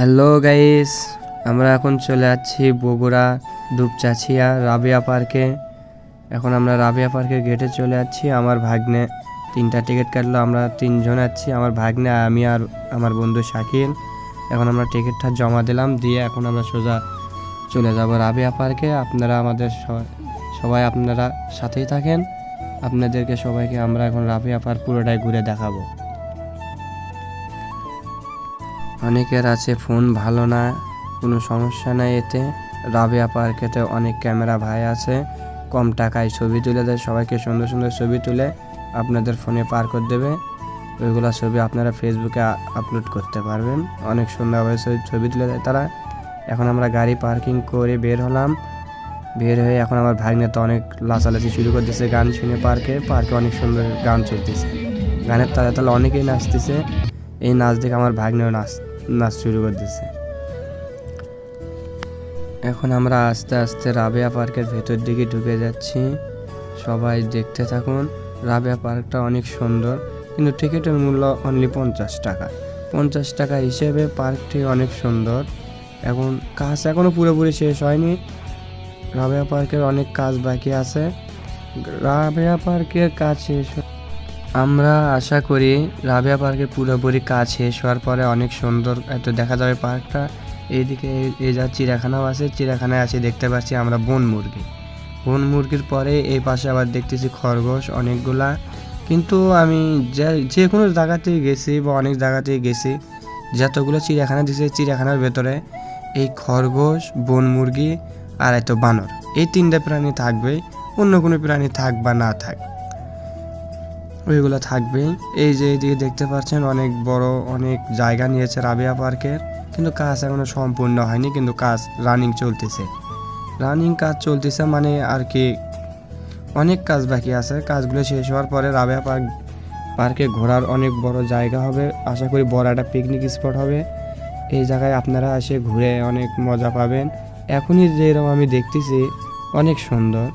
Hello guys আমরা এখন চলে যাচ্ছি বগুড়া দুপচাচিয়া রাবিয়া পার্কে এখন আমরা রাবিয়া পার্কের গেটে চলে যাচ্ছি। আমার ভাগ্নে তিনটা টিকিট কাটলো। আমরা তিনজন আছি, আমার ভাগ্নে, আমি আর আমার বন্ধু শাকিল। এখন আমরা টিকিটটা জমা দিলাম, দিয়ে এখন আমরা সোজা চলে যাব রাবিয়া পার্কে আপনারা আমাদের সবাই আপনারা সাথেই থাকেন। আপনাদেরকে সবাইকে আমরা এখন রাবিয়া পার্ক পুরোটাই ঘুরে দেখাবো। অনেকের আছে ফোন ভালো না, কোনো সমস্যা নাই এতে। রাবিয়া পার্কেতে অনেক ক্যামেরা ভাই আছে, কম টাকায় ছবি তুলে দেয়, সবাইকে সুন্দর সুন্দর ছবি তুলে আপনাদের ফোনে পার করে দেবে। ওইগুলো ছবি আপনারা ফেসবুকে আপলোড করতে পারবেন। অনেক সুন্দরভাবে ছবি- তুলে দেয় তারা। এখন আমরা গাড়ি পার্কিং করে বের হলাম। বের হয়ে এখন আমার ভাগ্নে তো অনেক লাচালাচি শুরু করে দিয়েছে গান শুনে পার্কে পার্কে অনেক সুন্দর গান চলতেছে। গানের তালে তালে অনেকেই নাচতেছে। এই নাচ দেখে আমার ভাগ্নেও নাচ নাচ শুরু করে দিয়েছে এখন আমরা আস্তে আস্তে রাবেয়া পার্কের ভেতর দিকে ঢুকে যাচ্ছি। সবাই দেখতে থাকুন, রাবেয়া পার্কটা অনেক সুন্দর। কিন্তু টিকিটের মূল্য অনলি পঞ্চাশ টাকা। পঞ্চাশ টাকা হিসেবে পার্কটি অনেক সুন্দর। এখন কাজ এখনও পুরোপুরি শেষ হয়নি। রাবেয়া পার্কের অনেক কাজ বাকি আছে। রাবেয়া পার্কের কাজ শেষ আমরা আশা করি রাবেয়া পার্কের পুরোপুরি কাজ শেষ হওয়ার পরে অনেক সুন্দর এত দেখা যাবে পার্কটা। এইদিকে এই- যা চিড়িয়াখানাও আছে, চিড়িয়াখানায় আছে, দেখতে পাচ্ছি আমরা বন মুরগি। বন মুরগির পরে এই পাশে আবার দেখতেছি খরগোশ অনেকগুলা। কিন্তু আমি যে যে কোনো জায়গাতেই গেছি বা অনেক জায়গাতেই গেছি, যতগুলো চিড়িয়াখানা দিছে চিড়িয়াখানার ভেতরে এই খরগোশ, বন মুরগি আর এত বানর। এই তিনটা প্রাণী থাকবে অন্য কোনো প্রাণী থাক বা না থাক। ওইগুলো থাকবে। এই যে এইদিকে দেখতে পাচ্ছেন, অনেক বড় অনেক জায়গা নিয়েছে রাবিয়া পার্কের। কিন্তু কাজ এখনও সম্পূর্ণ হয়নি, কিন্তু কাজ রানিং চলতেছে। রানিং কাজ চলতেছে মানে আর কি অনেক কাজ বাকি আছে। কাজগুলো শেষ হওয়ার পরে রাবিয়া পার্ক, পার্কে ঘোরার অনেক বড় জায়গা হবে। আশা করি বড় একটা পিকনিক স্পট হবে। এই জায়গায় আপনারা এসে ঘুরে অনেক মজা পাবেন। এখনই যেরকম আমি দেখতেছি, অনেক সুন্দর।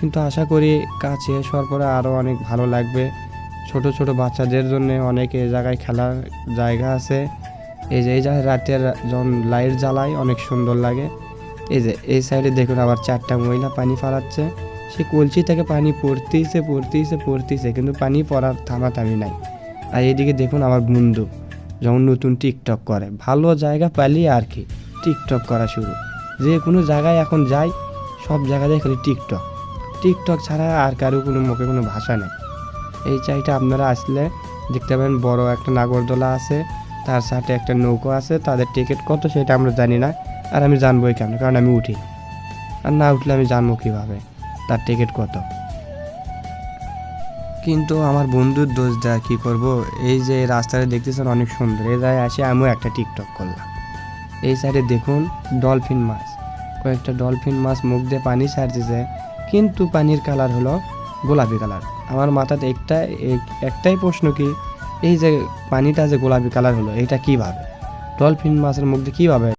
কিন্তু আশা করি কাজ শেষ হওয়ার পরে আরও অনেক ভালো লাগবে। ছোট ছোট বাচ্চাদের জন্য অনেক এই জায়গায় খেলার জায়গা আছে। এই যে, এই জায়গায় রাতের যখন লাইট জ্বালায়, অনেক সুন্দর লাগে। এই যে, এই সাইডে দেখুন আবার চারটা মহিলা পানি ফালাচ্ছে। সে কলসি থেকে পানি পড়তেইছে পড়তেইছে পড়তেইছে, কিন্তু পানি পড়ার থামাথামি নাই। আর এইদিকে দেখুন আমার বন্ধু, যখন নতুন টিকটক করে। ভালো জায়গা পালি আর কি টিকটক করা শুরু। যে কোনো জায়গায় এখন যাই, সব জায়গায় খালি টিকটক টিকটক ছাড়া আর কারও কোনো, মুখে কোনো ভাষা নেই। এই চাইটা আপনারা আসলে দেখতে পাবেন, বড় একটা নাগরদোলা আছে, তার সাথে একটা নৌকো আছে, তাদের টিকিট কত সেটা আমরা জানি না, আর আমি জানবোই কেন, কারণ আমি উঠি। আর না উঠলে আমি জানব কীভাবে, তার টিকিট কত। কিন্তু আমার বন্ধুর দোষ দেয় কী করব, এই যে রাস্তাটা দেখতেছেন অনেক সুন্দর, এই জায়গায় আসে আমিও একটা টিকটক করলাম। এই সাইডে দেখুন, ডলফিন মাছ, কয়েকটা ডলফিন মাছ মুখ দিয়ে পানি ছাড়তেছে, কিন্তু পানির কালার হলো গোলাপি কালার। আমার মাথাতে একটা এক- একটাই প্রশ্ন কি, এই যে পানিটা যে গোলাপি কালার হলো, এটা কীভাবে ডলফিন মাছের মুখ দিয়ে কীভাবে